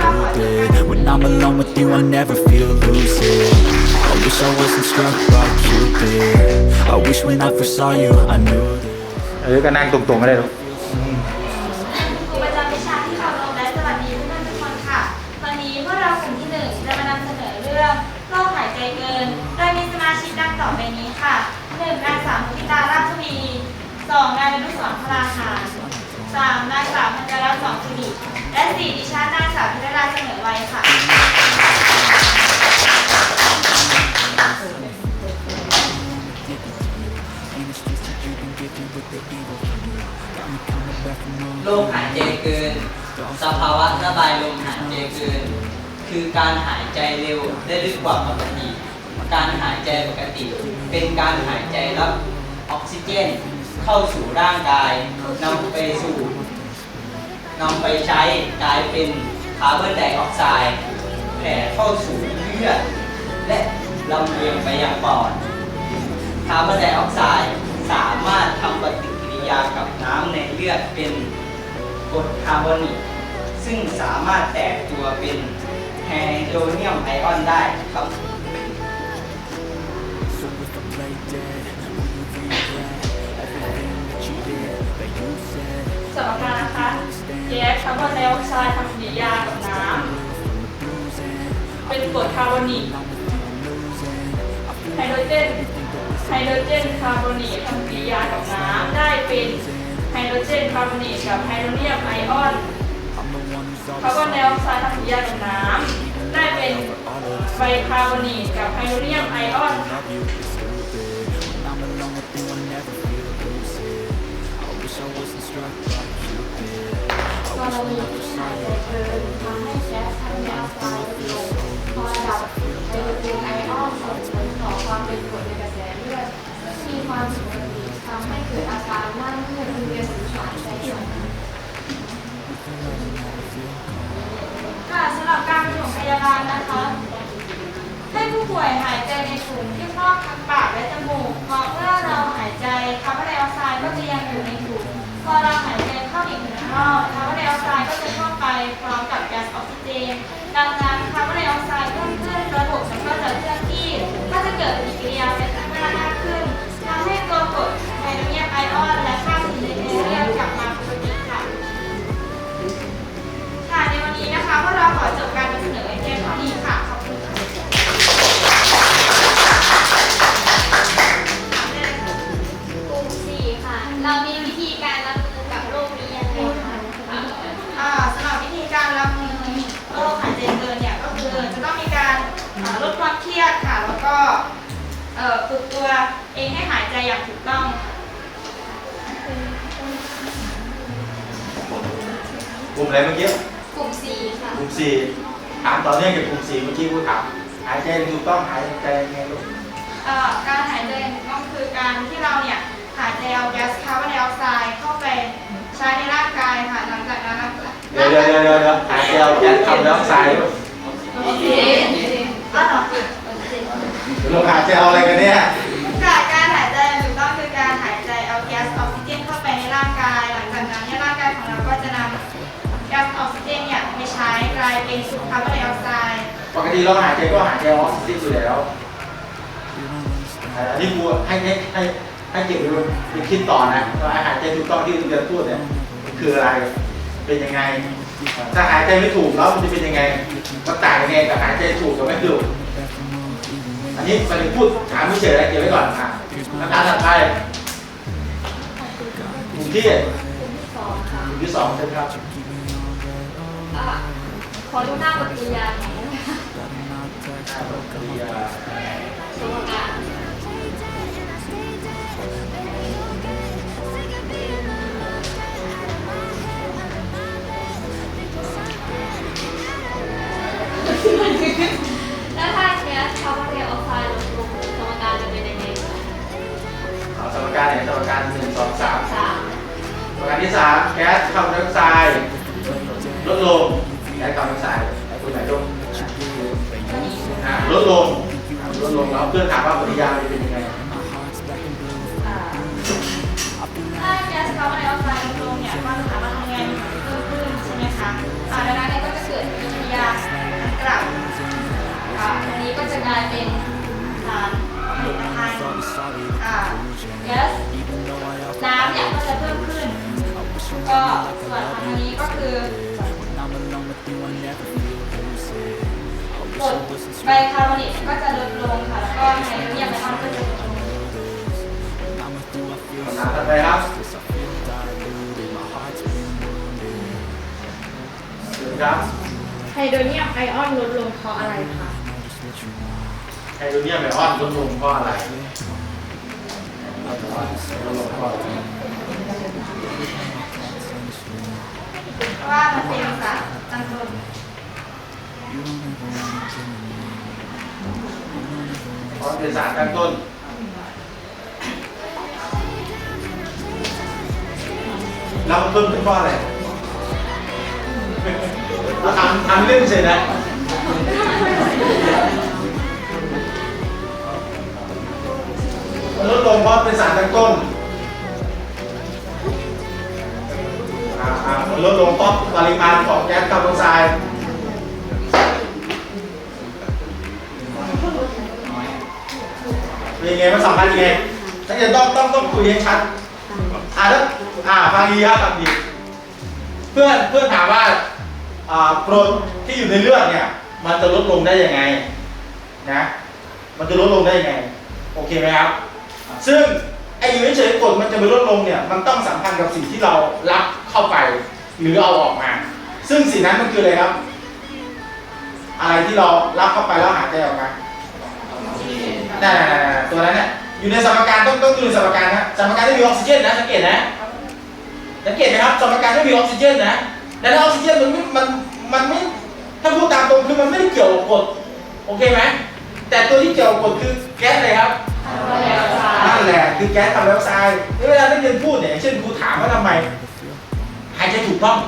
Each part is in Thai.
stupid When I'm alone with you I never feel lucid I wish I wasn't struck by Cupid I wish when I first saw you I knew that เออก็นั่งตรงๆก็ได้ลูกครูประจำวิชาที่เคารพและสวัสดีเพื่อนๆทุกคนค่ะ วันนี้พวกเรากลุ่มที่หนึ่งจะมานำเสนอเรื่องโรคหายใจเกิน โดยมีสมาชิกดังต่อไปนี้ค่ะหนึ่งนางสาวมุทิตาราชวีสองนายนุสรพลาหาร สามนางสาวพันจรัตน์สองสิริและสี่ดิฉันนางสาวพิรดาเสนอไว้ค่ะ โรคหายใจเกิน สภาวะระบายลมหายใจเกิน คือการหายใจเร็วและลึกกว่าปกติ การหายใจปกติ เป็นการหายใจรับออกซิเจน เข้าสู่ร่างกายนำไปสู่นำไปใช้กลายเป็นคาร์บอนไดออกไซด์แผ่เข้าสู่เลือดและลำเลียงไปยังปอดคาร์บอนไดออกไซด์สามารถทำปฏิกิริยากับน้ำในเลือดเป็นกรดคาร์บอนิกซึ่งสามารถแตกตัวเป็นไฮโดรเนียมไอออนได้ครับ แก๊สคาร์บอนไดออกไซด์ทำปฏิกิริยากับน้ำเป็นกรดคาร์บอนิกไฮโดรเจนไฮโดรเจนคาร์บอนีทำปฏิกิริยากับน้ำได้เป็นไฮโดรเจนคาร์บอนีกับไฮโดรเนียมไอออนคาร์บอนไดออกไซด์ทำปฏิกิริยากับน้ำได้เป็นไบคาร์บอนีกับไฮโดรเนียมไอออน I wish I wasn't struck by Cupid กรณีที่หายใจเกินทำให้แก๊สคาร์บอนไดออกไซด์ลดลงพอระดับไฮโดรเจนไอออนส่งผลต่อความเป็นกรดในกระแสเลือดที่มีความผิดปกติทำให้เกิดอาการหน้ามืดเวียนศีรษะใจสั่นค่ะสำหรับการปฐมพยาบาลนะคะ ให้ผู้ป่วยหายใจในถุงที่ครอบทั้งปากและจมูกเพราะเมื่อเราหายใจคาร์บอนไดออกไซด์ก็จะยังอยู่ใน พอเราหายใจเข้าอีกถึงนอกคาร์บอนไดออกไซด์ก็จะเข้าไปพร้อมกับแก๊สออกซิเจน ดังนั้นคาร์บอนไดออกไซด์เพิ่มขึ้นระบบมันก็จะเคลื่อนที่ก็จะเกิดปฏิกิริยาไปข้างหน้ามากขึ้นทำให้ตัวกรดไฮโดรเนียมไอออนและค่าสีในเลือดกลับมาปกติค่ะ ค่ะในวันนี้นะคะพวกเราขอจบการนำเสนอเพียงเท่านี้ค่ะขอบคุณค่ะถามได้เลยค่ะกลุ่มสี่ค่ะ เรามี เครียดค่ะ แล้วก็เอ่อฝึกตัวเองให้หายใจอย่างถูกต้องค่ะกลุ่มอะไรเมื่อกี้กลุ่มสี่ค่ะกลุ่มสี่ถามต่อเนื่องจากกลุ่มสี่เมื่อกี้กูถามหายใจถูกต้องหายใจยังไงลูกเอ่อการหายใจอย่างถูกต้องคือการที่เราเนี่ยหายใจเอาแก๊สคาร์บอนไดออกไซด์เข้าไปใช้ในร่างกายค่ะหลังจากนั้นนะคะเดี๋ยวเดี๋ยวเดี๋ยวเดี๋ยวเดี๋ยวหายใจเอาแก๊สคาร์บอนไดออกไซด์ลูกโอเคอ๋ เหรอลูกหายใจเอาอะไรกันเนี่ยการการหายใจถูกต้องคือการหายใจเอาแก๊สออกซิเจนเข้าไปในร่างกาย หลังจากนั้นเนี่ยร่างกายของเราก็จะนำแก๊สออกซิเจนเนี่ยไปใช้กลายเป็นคาร์บอนไดออกไซด์ปกติเราหายใจก็หายใจออกซิเจนอยู่แล้วอันนี้กูให้ให้ให้ให้เก็บไว้ไปคิดต่อนะว่าหายใจถูกต้องที่เรียนพูดเนี่ยคืออะไรเป็นยังไง ถ้าหายใจไม่ถูกแล้วมันจะเป็นยังไงมันต่างยังไงกับหายใจถูกกับไม่ถูกอันนี้มันพูดถามไม่เฉยๆเก็บไว้ก่อนอะน้ำตาลถัดไปกลุ่มที่กลุ่มที่สองค่ะกลุ่มที่สองใช่ไหมครับอะขอดูหน้าบทกริยาหน่อยนะคะอ่าปฏิกิริยาสมการ 3แก๊สคาร์บอนไดออกไซด์ลดลงแก๊สคาร์บอนไดออกไซด์คุณไหนลงอ่าลดลงลดลงแล้วเพื่อนถามว่าปฏิกิริยาเป็นยังไงถ้าแก๊สคาร์บอนไดออกไซด์ลดลงเนี่ยความสามารถทำงานเพิ่มขึ้นใช่ไหมคะอ่าดังนั้นี่ก็จะเกิดปฏิกิริยากลับค่ะตรงนี้ก็จะกลายเป็นสารลิตภัอ่าแก๊สน้ำเนี่ยก็จะเพิ่ม ก็ส่วนอันนี้ก็คือกรดไบคาร์บอเนตก็จะลดลงค่ะ แล้วก็ไฮโดรเนียมไอออนก็จะลดลงคำถามต่อไปครับครับไฮโดรเนียมไอออนลดลงเพราะอะไรคะไฮโดรเนียมไอออนลดลงเพราะอะไรลดลงเพราะอะไร เพราะว่ามันเป็นสารตั้งต้นเพราะเป็นสารตั้งต้นแล้วมันเพิ่มขึ้นเพราะอะไรเราทำทำเล่นเฉยนะมันลดลงเพราะเป็นสารตั้งต้น ลดลงเพราะปริมาณของแก๊สคาร์บอนไดออกไซด์เป็นไงมันสัมพันธ์ยังไงถ้าจะต้องต้องต้องคุยให้ชัด อ่าแล้วอ่าฟังดีครับฟังดี เพื่อนเพื่อนถามว่าอ่าโปรตที่อยู่ในเลือดเนี่ย มันจะลดลงได้ยังไงนะ มันจะลดลงได้ยังไง โอเคไหมครับ ซึ่งไอ้อยู่เฉยๆกรดมันจะไปลดลงเนี่ย มันต้องสัมพันธ์กับสิ่งที่เรารับเข้าไป หรือเอาออกมา ซึ่งสิ่งนั้นมันคืออะไรครับ อะไรที่เรารับเข้าไปแล้วหายใจออกมานั่นๆๆๆตัวนั้นเนี่ยอยู่ในสมการต้องต้องดูในสมการนะสมการที่มีออกซิเจนนะสังเกตนะสังเกตไหมครับสมการไม่มีออกซิเจนนะแต่ถ้าออกซิเจนมันไม่มันมันไม่ถ้าพูดตามตรงคือมันไม่ได้เกี่ยวกับกรดโอเคไหมแต่ตัวที่เกี่ยวกับกรดคือแก๊สอะไรครับนั่นแหละคือแก๊สคาร์บอนไดออกไซด์เวลานักเรียนพูดเนี่ยอย่างเช่นครูถามว่าทำไม หายใจถูกต้อง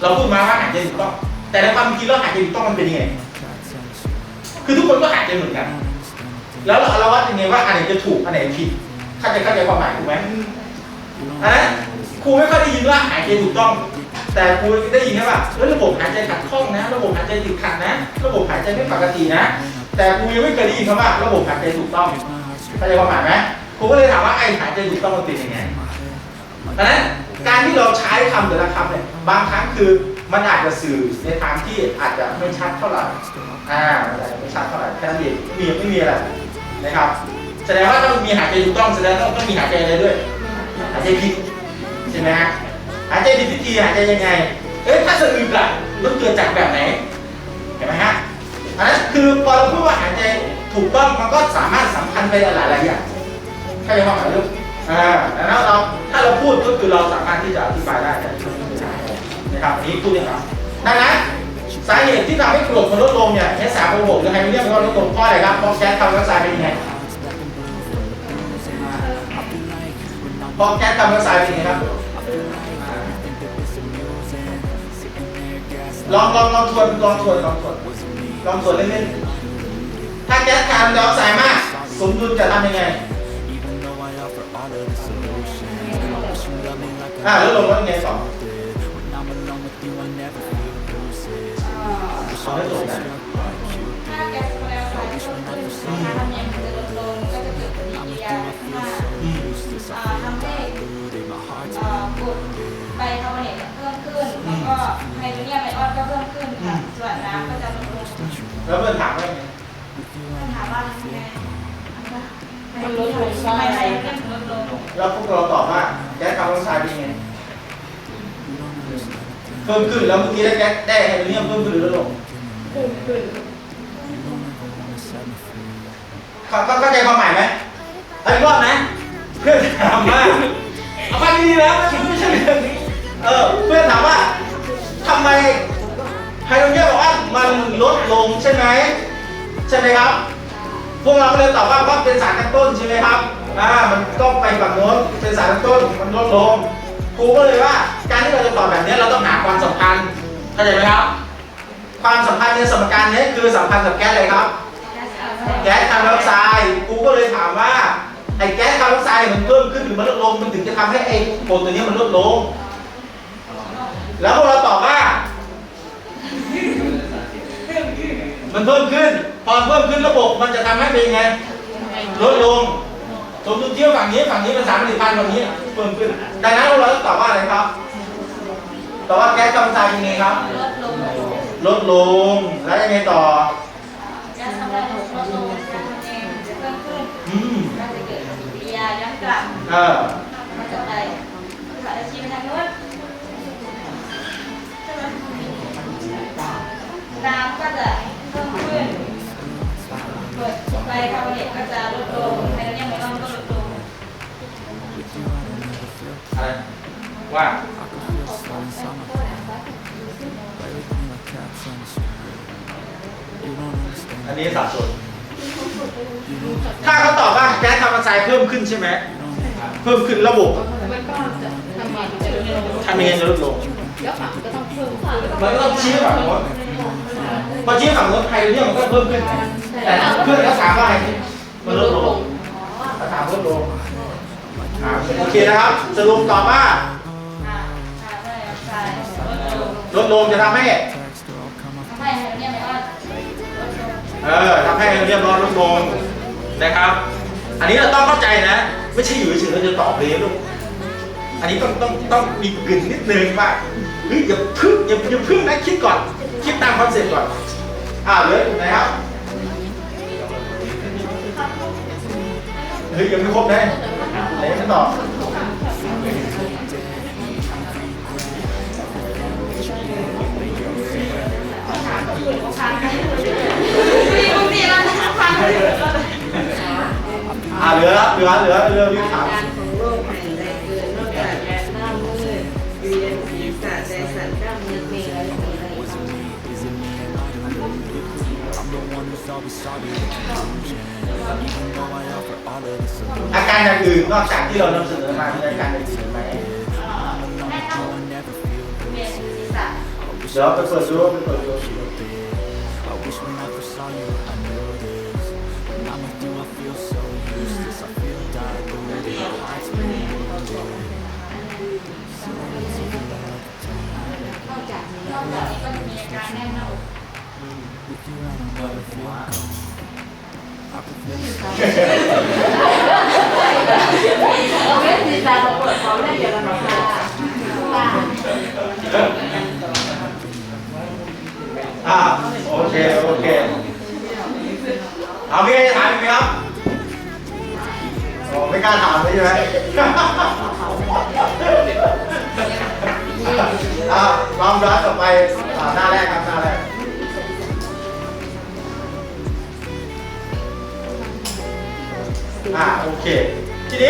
เราพูดมาว่าหายใจถูกต้อง แต่ในความเป็นจริงแล้วหายใจถูกต้องมันเป็นยังไง คือทุกคนก็หายใจเหมือนกัน แล้วเราเราวัดยังไงว่าอันไหนจะถูกอันไหนผิดเข้าใจเข้าใจความหมายถูกไหมอันนั้นครูไม่ค่อยได้ยินว่าหายใจถูกต้อง แต่ครูได้ยินแค่ว่าเฮ้ยระบบหายใจขัดข้องนะ ระบบหายใจติดขัดนะ ระบบหายใจไม่ปกตินะ แต่ครูยังไม่เคยได้ยินคำว่าระบบหายใจถูกต้องเข้าใจความหมายไหมครูก็เลยถามว่าไอ้หายใจถูกต้องมันเป็นยังไงดังนั้น การที่เราใช้คำแต่ละคำเนี่ยบางครั้งคือมันอาจจะสื่อในทางที่อาจจะไม่ชัดเท่าไหร่อ่าไม่ชัดเท่าไหร่แค่นั้นเองไม่มีไม่มีอะไรนะครับแสดงว่าถ้ามีหายใจถูกต้องแสดงว่าต้องมีหายใจอะไรด้วยหายใจผิดใช่ไหมฮะหายใจผิดวิธีหายใจยังไงเอ้ยถ้าสะอึกล่ะมันเกิดจากแบบไหนเห็นไหมฮะอันนั้นคือพอเราพูดว่าหายใจถูกต้องมันก็สามารถสัมพันธ์ไปหลายๆอย่างเข้าใจความหมายลูก อ่าแล้วเราถ้าเราพูดก็คือเราสามารถที่จะอธิบายได้นะครับนี้พูดได้ครับดังนั้นสาเหตุที่ทำให้กรดมันลดลงเนี่ย H3O6 หรือไฮโดรเนียมมันลดลงเพราะอะไรครับเพราะแก๊สคาร์บอนไดออกไซด์เป็นยังไงเพราะแก๊สคาร์บอนไดออกไซด์เป็นยังไงครับลองลองลองทวนลองทวนลองทวนลองทวนเล่นๆถ้าแก๊สคาร์บอนไดออกไซด์มาก สมดุลจะทำยังไง อ่าแล้วลงว่ายังไงต่อขอให้จบนะถ้าแก๊สคาร์บอนไดออกไซด์เพิ่มขึ้นนะคะทำยังไงมันจะลดลงก็จะเกิดปฏิกิริยาขึ้นมาอืมอ่าทำให้อ่ากรดไบคาร์บอเนตเพิ่มขึ้น แล้วก็ไฮโดรเนียมไอออนก็เพิ่มขึ้นค่ะ ส่วนน้ำก็จะลดลงแล้วเพื่อนถามว่ายังไงปัญหาว่าทำไงมันลดลงทำไมใช่ไฮโดรเนียมถึงลดลงแล้วพวกเราตอบว่า แก๊สคาร์บอนไดออกไซด์เป็นยังไงเพิ่มขึ้นแล้วเมื่อกี้ได้แก๊สได้ไฮโดรเนียมเพิ่มขึ้นหรือลดลงขึ้นขึ้นเข้าเข้าใจความหมายไหมเอาอีกรอบนะเพื่อนถามว่าเอาฟังดีๆนะไม่ใช่เรื่องนี้เออเพื่อนถามว่าทำไมไฮโดรเจนบอกว่ามันลดลงใช่ไหมใช่ไหมครับ พวกเราก็เลยตอบว่าเพราะเป็นสารตั้งต้นใช่ไหมครับ อ่ามันต้องไปฝั่งโน้นเป็นสารตั้งต้นมันลดลงครูก็เลยว่าการที่เราจะตอบแบบนี้เราต้องหาความสัมพันธ์เข้าใจไหมครับ ความสัมพันธ์ในสมการนี้คือสัมพันธ์กับแก๊สอะไรครับ แก๊สคาร์บอนไดออกไซด์กูก็เลยถามว่าไอ้แก๊สคาร์บอนไดออกไซด์มันเพิ่มขึ้นหรือมันลดลงมันถึงจะทำให้ไอ้กรดตัวนี้มันลดลง แล้วพวกเราตอบว่า มันเพิ่มขึ้น พอเพิ่มขึ้นระบบมันจะทำให้เป็นไงลดลง สมดุลเที่ยวฝั่งนี้ฝั่งนี้เป็นสามผลิตภัณฑ์ฝั่งนี้เพิ่มขึ้น ดังนั้นเราต้องตอบว่าอะไรครับตอบว่าแก๊สคาร์บอนไดออกไซด์ยังไงครับลดลงลดลง แล้วยังไงต่อแก๊สคาร์บอนไดออกไซด์ลดลงการทำเองจะเพิ่มขึ้นอืมก็จะเกิดปฏิกิริยาย้อนกลับเออมาจากไหนขาอาชีพไปทางโน้นใช่ไหมน้ำก็จะเพิ่มขึ้นเปิดไฟคาร์บอเนตก็จะลดลงไฮโดรเจน ว่าอันนี้สับสนถ้าเขาตอบว่าแก๊สคาร์บอนไซด์เพิ่มขึ้นใช่ไหมเพิ่มขึ้นระบบมันก็จะทำงานจะลดลงทำยังไงจะลดลงแล้วฝั่งก็ต้องเพิ่มมันก็ต้องชี้ฝั่งโน้นพอชี้ฝั่งโน้นไฮโดรเจนมันก็เพิ่มขึ้น แต่เพื่อนเขาถามว่าอะไรมันลดลงถามลดลงโอเคนะครับสรุปตอบว่า ลงลดลงจะทำให้ ทำให้ไฮโดรเจนไอออนลดลงเออทำให้เรียบร้อยลดลงนะครับ อันนี้เราต้องเข้าใจนะ ไม่ใช่อยู่เฉยๆเราจะตอบเลยลูก อันนี้ต้องต้องต้องมีกลิ่นนิดนึงว่าเฮ้ยอย่าพึ่งอย่าอย่าพึ่งนะคิดก่อน คิดตามคอนเซ็ปต์ก่อน อ่าเหลยไหนครับ เฮ้ยยังไม่ครบเลยไหนกันต่อ ลือเหลือเหลือเหลือรีบถามการของโรคหายใจเกินนอกจากแก๊สหน้ามืดเวียนศีรษะใจสั่นกล้ามเนื้อเกร็งอะไรมีอะไรอีกบ้างอาการอย่างอื่นนอกจากที่เรานำเสนอมามีอาการอื่นไหมแม่ต้องเวียนศีรษะเดี๋ยวไปเปิดดูไปเปิดดู อกจากนี้นอกจากนี้ก็จะมีอาการแน่นหน้าอก With you I don't ever feel calm I can feel the โอเคสีตาเราเปิดพร้อมได้เดี๋ยวเราค่ะว่าอ่าโอเค โอเค เอามีใครจะถามอีกไหมครับโอ้ไม่กล้าถามเลยใช่ไหม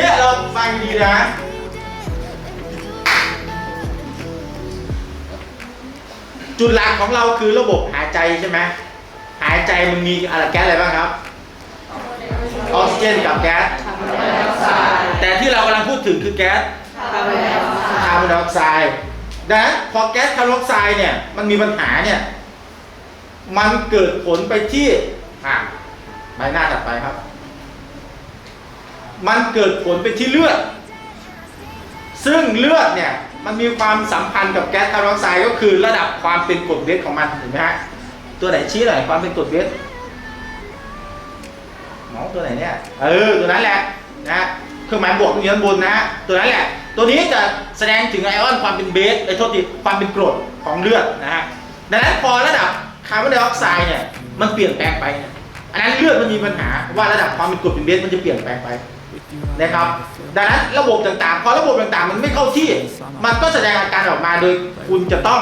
ทีนี้เราฟังดีนะจุดหลักของเราคือระบบหายใจใช่ไหมหายใจมันมีอะไรแก๊สอะไรบ้างครับออกซิเจนกับแก๊สแต่ที่เรากำลังพูดถึงคือแก๊สคาร์บอนไดออกไซด์ดังนั้นพอแก๊สคาร์บอนไดออกไซด์เนี่ยมันมีปัญหาเนี่ยมันเกิดผลไปที่อ่าใบหน้าถัดไปครับ มันเกิดผลไปที่เลือด ซึ่งเลือดเนี่ยมันมีความสัมพันธ์กับแก๊สคาร์บอนไดออกไซด์ก็คือระดับความเป็นกรดเวทของมันเห็นไหมฮะตัวไหนชี้หน่อยความเป็นกรดเวทหมอตัวไหนเนี่ยเออตัวนั้นแหละนะเครื่องหมายบวกอยู่ด้านบนนะตัวนั้นแหละ ตัวนี้จะแสดงถึงไอออนความเป็นเบสไอโทษทีความเป็นกรดของเลือดนะฮะดังนั้นพอระดับคาร์บอนไดออกไซด์เนี่ยมันเปลี่ยนแปลงไป อันนั้นเลือดมันมีปัญหาว่าระดับความเป็นกรดเป็นเบสมันจะเปลี่ยนแปลงไป นะครับ ดังนั้นระบบต่างๆ พอระบบต่างๆ มันไม่เข้าที่ มันก็แสดงอาการออกมาโดยคุณจะต้อง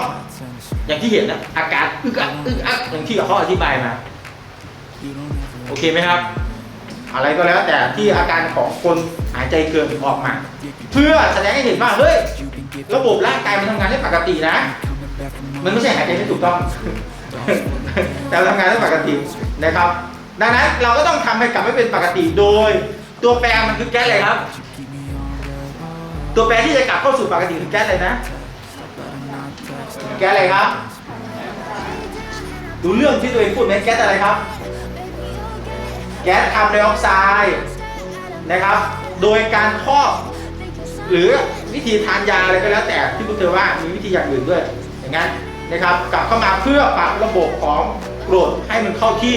อย่างที่เห็นนะอาการอึกอักอึกอักอย่างที่เขาอธิบายมาโอเคไหมครับ อะไรก็แล้วแต่ที่อาการของคนหายใจเกินออกมา เพื่อแสดงให้เห็นว่าเฮ้ยระบบร่างกายมันทำงานได้ปกตินะ มันไม่ใช่หายใจไม่ถูกต้อง แต่ทำงานได้ปกตินะครับ ดังนั้นเราก็ต้องทำให้กลับให้เป็นปกติโดย ตัวแปรมันคือแก๊สอะไรครับ ตัวแปรที่จะกลับเข้าสู่ปกติคือแก๊สอะไรนะ แก๊สอะไรครับดูเรื่องที่ตัวเองพูดไหมแก๊สอะไรครับ แก๊สคาร์บอนไดออกไซด์นะครับ โดยการครอบหรือวิธีทานยาอะไรก็แล้วแต่ที่พวกเธอว่ามีวิธีอย่างอื่นด้วยอย่างนั้นนะครับ กลับเข้ามาเพื่อปรับระบบของโกรธให้มันเข้าที่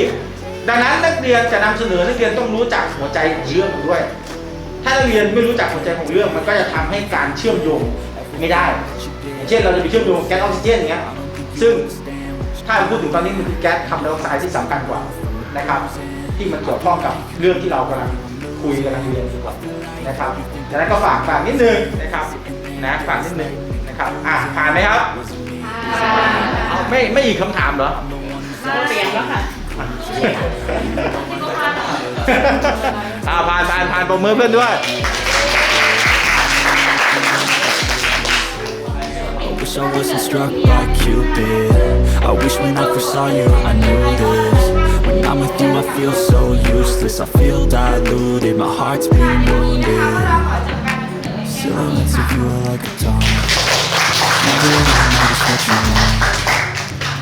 ดังนั้นนักเรียนจะนำเสนอนักเรียนต้องรู้จักหัวใจของเรื่องมันด้วย ถ้านักเรียนไม่รู้จักหัวใจของเรื่อง มันก็จะทำให้การเชื่อมโยงไม่ได้อย่างเช่นเราจะไปเชื่อมโยงแก๊สออกซิเจนอย่างเงี้ยซึ่งถ้าพูดถึงตอนนี้มันคือแก๊สคาร์บอนไดออกไซด์ที่สำคัญกว่านะครับที่มันเกี่ยวข้องกับเรื่องที่เรากำลังคุยกำลังเรียนอยู่นะครับดังนั้นก็ฝากฝากนิดนึงนะครับนะฝากนิดนึงนะครับอะผ่านไหมครับเอาไม่ไม่อีกคำถามเหรอเปลี่ยนแล้วค่ะ อ่าผ่านผ่านผ่านปรบมือเพื่อนด้วย I wish I wasn't struck by Cupid I wish when I first saw you I knew this When I'm with you I feel so useless I feel diluted, my heart's being wounded Silhouettes of you are like a dawn Never really notice what you want